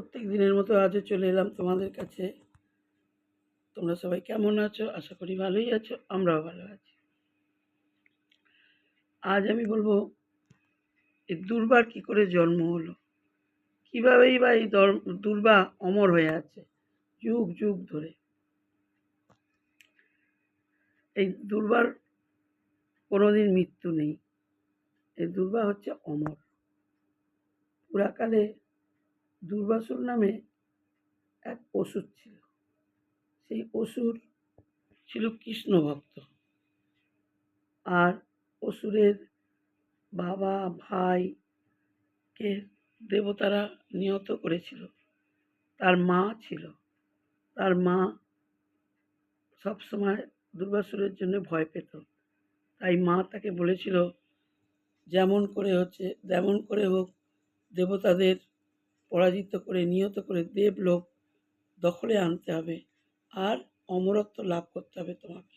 প্রত্যেক দিনের মতো আজও চলে এলাম তোমাদের কাছে। তোমরা সবাই কেমন আছো? আশা করি ভালোই আছো, আমরাও ভালো আছি। আজ আমি বলব, এই দুর্বার কি করে জন্ম হলো? কীভাবেই বা এই দর- দুর্বা অমর হয়ে আছে, যুগ যুগ ধরে। এই দুর্বার কোনোদিন মৃত্যু নেই। এই দুর্বা হচ্ছে অমর। পুরাকালে দুর্বাসুর নামে এক অসুর ছিল। সেই অসুর ছিল কৃষ্ণ ভক্ত। আর অসুরের বাবা ভাইকে দেবতারা নিহত করেছিল, তার মা ছিল। তার মা সবসময় দুর্বাসুরের জন্য ভয় পেত। তাই মা তাকে বলেছিল, যেমন করে হচ্ছে যেমন করে হোক, দেবতাদের পরাজিত করে, নিহত করে দেবলোক দখলে আনতে হবে। আর অমরত্ব লাভ করতে হবে তোমাকে।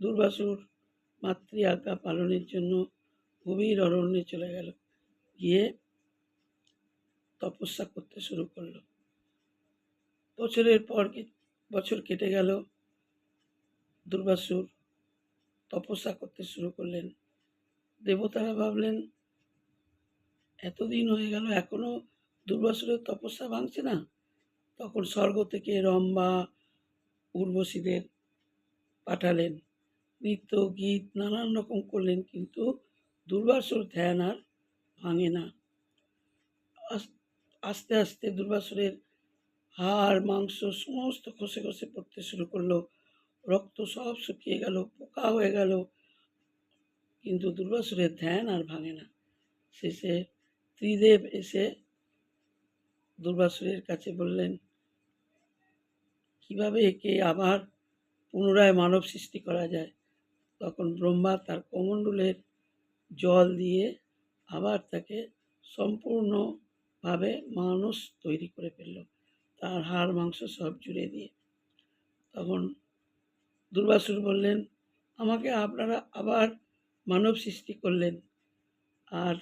দুর্বাসুর মাতৃ আজ্ঞা পালনের জন্য গভীর অরণ্যে চলে গেল। গিয়ে তপস্যা করতে শুরু করল। বছরের পর বছর কেটে গেল। দুর্বাসুর তপস্যা করতে শুরু করলেন। দেবতারা ভাবলেন, এতদিন হয়ে গেল, এখনও দুর্বাসুরের তপস্যা ভাঙছে না? তখন স্বর্গ থেকে রম্বা উর্বশীদের পাঠালেন। নৃত্য, গীত নানান রকম করলেন, কিন্তু দুর্বাসুর ধ্যান আর ভাঙে না। আস্তে আস্তে দুর্বাসুরের হাড়, মাংস সমস্ত খসে খসে পড়তে শুরু করল। রক্ত সব শুকিয়ে গেল, পোকা হয়ে গেল, কিন্তু দুর্বাসুরের ধ্যান আর ভাঙে না। শেষে ত্রিদেব এসে দুর্বাসুরের কাছে বললেন, কীভাবে একে আবার পুনরায় মানব সৃষ্টি করা যায়? তখন ব্রহ্মা তার কমণ্ডলের জল দিয়ে আবার তাকে সম্পূর্ণভাবে মানুষ তৈরি করে ফেলল, তার হাড়, মাংস সব জুড়ে দিয়ে। তখন দুর্বাসুর বললেন, আমাকে আপনারা আবার মানব সৃষ্টি করলেন, আর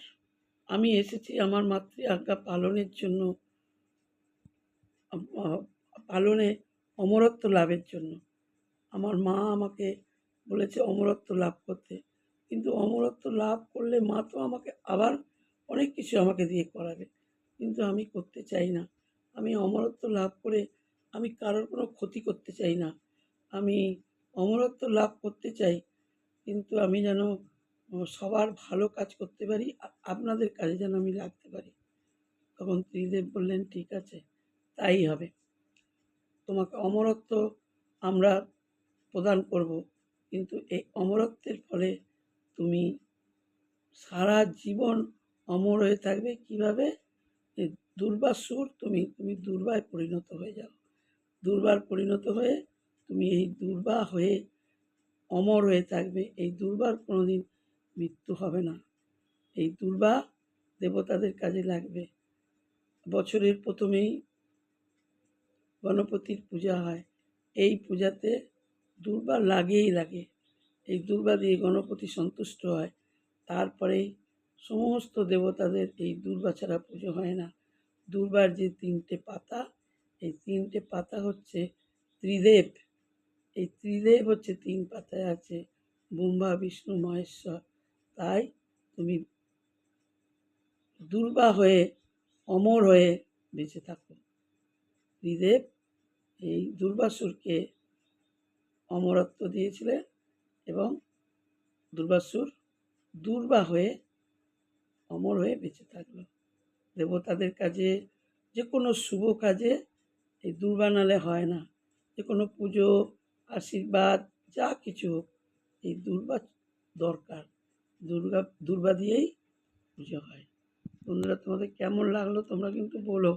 আমি এসেছি আমার মাতৃ আজ্ঞা পালনের জন্য পালনে অমরত্ব লাভের জন্য। আমার মা আমাকে বলেছে অমরত্ব লাভ করতে। কিন্তু অমরত্ব লাভ করলে মা তো আমাকে আবার অনেক কিছু আমাকে দিয়ে করাবে। কিন্তু আমি করতে চাই না। আমি অমরত্ব লাভ করে আমি কারোর কোনো ক্ষতি করতে চাই না। আমি অমরত্ব লাভ করতে চাই, কিন্তু আমি যেন সবার ভালো কাজ করতে পারি আপনাদের কাজে যেন আমি লাগতে পারি। তখন ত্রিদেব বললেন, ঠিক আছে। তাই হবে। তোমাকে অমরত্ব আমরা প্রদান করব, কিন্তু এই অমরত্বের ফলে তুমি সারা জীবন অমর হয়ে থাকবে। কীভাবে? দুর্বাসুর তুমি তুমি দুর্বায় পরিণত হয়ে যাও। দুর্বার পরিণত হয়ে তুমি এই দুর্বা হয়ে অমর হয়ে থাকবে। এই দুর্বার কোনোদিন মৃত্যু হবে না। এই দুর্বা দেবতাদের কাজে লাগবে। বছরের প্রথমেই গণপতির পূজা হয়। এই পূজাতে দুর্বা লাগেই লাগে। এই দুর্বা দিয়ে গণপতি সন্তুষ্ট হয়। তারপরেই সমস্ত দেবতাদের এই দুর্বা ছাড়া পুজো হয় না। দুর্বার যে তিনটে পাতা, এই তিনটে পাতা হচ্ছে ত্রিদেব। এই ত্রিদেব হচ্ছে তিন পাতায় আছে ব্রহ্মা বিষ্ণু, মহেশ্বর। তাই তুমি দুর্বা হয়ে, অমর হয়ে বেঁচে থাকো। ত্রিদেব এই দুর্বাসুরকে অমরত্ব দিয়েছিলেন এবং দুর্বাসুর দুর্বা হয়ে, অমর হয়ে বেঁচে থাকল। দেবতাদের কাজে যে কোনো শুভ কাজে এই দুর্বা নালে হয় না। যে কোনো পুজো, আশীর্বাদ, যা কিছু হোক, এই দুর্বা দরকার। দুর্গা, দুর্বা দিয়েই পুজো হয়। বন্ধুরা, তোমাদের কেমন লাগল তোমরা কিন্তু বলো।